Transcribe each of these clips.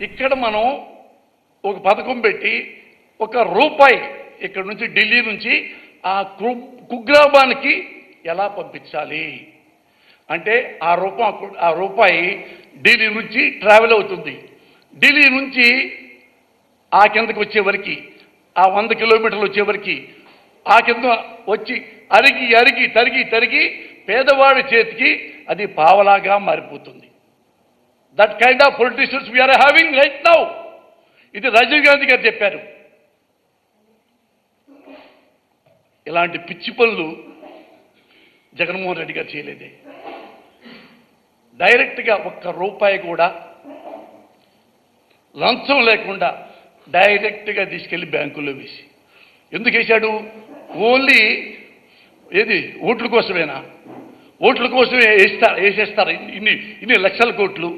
ఇక్కడ మనం ఒక పథకం పెట్టి ఒక రూపాయి ఇక్కడ నుంచి ఢిల్లీ నుంచి ఆ కుగ్రామానికి ఎలా పంపించాలి? అంటే ఆ రూపం ఆ రూపాయి ఢిల్లీ నుంచి ట్రావెల్ అవుతుంది. ఢిల్లీ నుంచి ఆ కిందకి వచ్చేవరకు ఆ వంద కిలోమీటర్లు వచ్చేవరకి ఆ కింద వచ్చి అరిగి అరిగి తరిగి తరిగి పేదవాడి చేతికి అది పావలాగా మారిపోతుంది. That kind of politicians we are having right now ఇది రాజీవ్ గాంధీ గారు చెప్పారు. ఇలాంటి పిచ్చి పనులు జగన్మోహన్ రెడ్డి గారు చేయలేదే. డైరెక్ట్గా ఒక్క రూపాయి కూడా లంచం లేకుండా డైరెక్ట్గా తీసుకెళ్ళి బ్యాంకుల్లో వేసి. ఎందుకు వేశాడు? ఓన్లీ ఏది? ఓట్ల కోసమేనా? ఓట్ల కోసమే వేస్తారు వేసేస్తారు. ఇన్ని ఇన్ని లక్షల కోట్లు.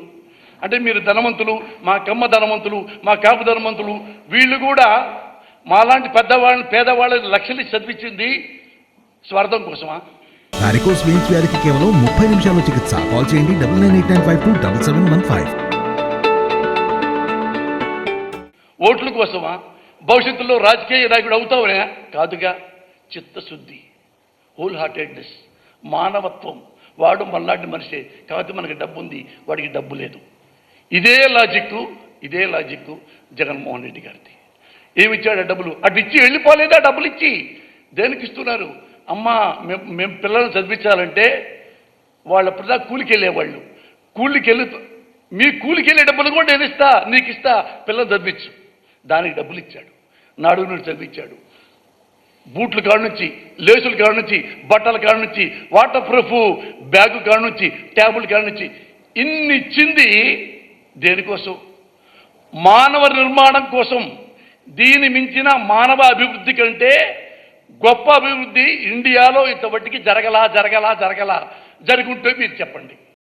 అంటే మీరు ధనవంతులు మా కమ్మ ధనవంతులు మా కాపు ధనవంతులు వీళ్ళు కూడా మాలాంటి పెద్దవాళ్ళని పేదవాళ్ళని లక్షలు చదివించింది స్వార్థం కోసమా? వారికోస్ వెయిన్స్ వ్యాధికి కేవలం ముప్పై నిమిషాల్లో చికిత్స. కాల్ చేయండి double nine eight nine five two double seven one five. ఓట్ల కోసమా? భవిష్యత్తులో రాజకీయ నాయకుడు అవుతావునే? కాదుగా చిత్తశుద్ధి హోల్ హార్టెడ్నెస్ మానవత్వం. వాడు మనలాంటి మనిషే. కాబట్టి మనకి డబ్బు ఉంది వాడికి డబ్బు లేదు. ఇదే లాజిక్ ఇదే లాజిక్ జగన్మోహన్ రెడ్డి గారిది. ఏమిచ్చాడు ఆ డబ్బులు? అటు ఇచ్చి వెళ్ళిపోలేదా డబ్బులు ఇచ్చి? దేనికి ఇస్తున్నారు? అమ్మా మేము మేము పిల్లల్ని చదివించాలంటే వాళ్ళ ప్రజా కూలికి వెళ్ళేవాళ్ళు. కూలికి వెళ్ళి మీ కూలికి వెళ్ళే డబ్బులు కూడా నేను ఇస్తా నీకు ఇస్తా పిల్లలు చదివించు. దానికి డబ్బులు ఇచ్చాడు. నాడు నుండి చదివించాడు. బూట్ల కాడ నుంచి లేసుల కాడ నుంచి బట్టల కాడ నుంచి వాటర్ ప్రూఫ్ బ్యాగు కాడ నుంచి ట్యాబుల్ కాడ నుంచి ఇన్ని ఇచ్చింది దేనికోసం? మానవ నిర్మాణం కోసం. దీని మించిన మానవ అభివృద్ధి కంటే గొప్ప అభివృద్ధి ఇండియాలో ఇంతవట్టికి జరగలా జరగలా జరగలా. జరుగుంటే మీరు చెప్పండి.